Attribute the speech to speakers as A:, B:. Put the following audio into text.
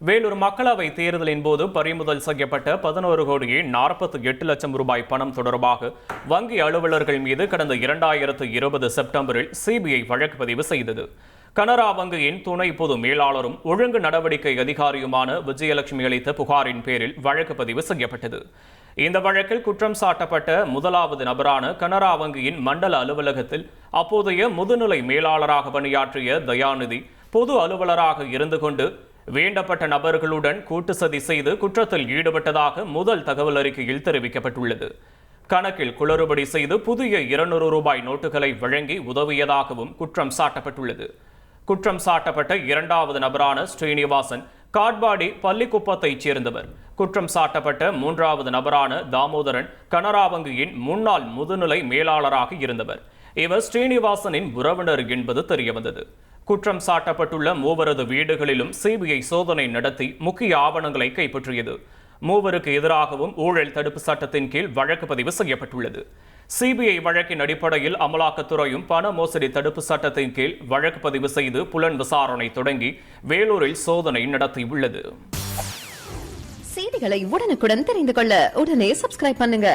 A: வேலூர் மக்களவை தேர்தலின் போது பறிமுதல் செய்யப்பட்ட பதினோரு கோடியே நாற்பத்தி எட்டு லட்சம் ரூபாய் பணம் தொடர்பாக வங்கி அலுவலர்கள் மீது கடந்த இரண்டாயிரத்து இருபது செப்டம்பரில் சிபிஐ வழக்கு பதிவு செய்தது. கனரா வங்கியின் துணை பொது மேலாளரும் ஒழுங்கு நடவடிக்கை அதிகாரியுமான விஜயலட்சுமி அளித்த புகாரின் பேரில் வழக்கு பதிவு செய்யப்பட்டது. இந்த வழக்கில் குற்றம் சாட்டப்பட்ட முதலாவது நபரான கனரா வங்கியின் மண்டல அலுவலகத்தில் அப்போதைய முதுநிலை மேலாளராக பணியாற்றிய தயாநிதி பொது அலுவலராக இருந்து கொண்டு வேண்டப்பட்ட நபர்களுடன் கூட்டு சதி செய்து குற்றத்தில் ஈடுபட்டதாக முதல் தகவல் அறிக்கையில் தெரிவிக்கப்பட்டுள்ளது. கணக்கில் குளறுபடி செய்து புதிய இருநூறு ரூபாய் நோட்டுகளை வழங்கி உதவியதாகவும் குற்றம் சாட்டப்பட்டுள்ளது. குற்றம் சாட்டப்பட்ட இரண்டாவது நபரான ஸ்ரீனிவாசன் காட்பாடி பள்ளிக்குப்பத்தைச் சேர்ந்தவர். குற்றம் சாட்டப்பட்ட மூன்றாவது நபரான தாமோதரன் கனரா வங்கியின் முன்னாள் முதுநிலை மேலாளராக இருந்தவர். இவர் ஸ்ரீனிவாசனின் உறவினர் என்பது தெரியவந்தது. குற்றம் சாட்டப்பட்டுள்ள மூவரது வீடுகளிலும் சிபிஐ சோதனை நடத்தி முக்கிய ஆவணங்களை கைப்பற்றியது. மூவருக்கு எதிராகவும் ஊழல் தடுப்பு சட்டத்தின் கீழ் வழக்கு பதிவு செய்யப்பட்டுள்ளது. சிபிஐ வழக்கின் அடிப்படையில் அமலாக்கத்துறையும் பண மோசடி தடுப்பு சட்டத்தின் கீழ் வழக்கு பதிவு செய்து புலன் விசாரணை தொடங்கி வேலூரில் சோதனை நடத்தியுள்ளது.
B: செய்திகளை உடனுக்குடன் தெரிந்து கொள்ள உடனே சப்ஸ்கிரைப் பண்ணுங்க.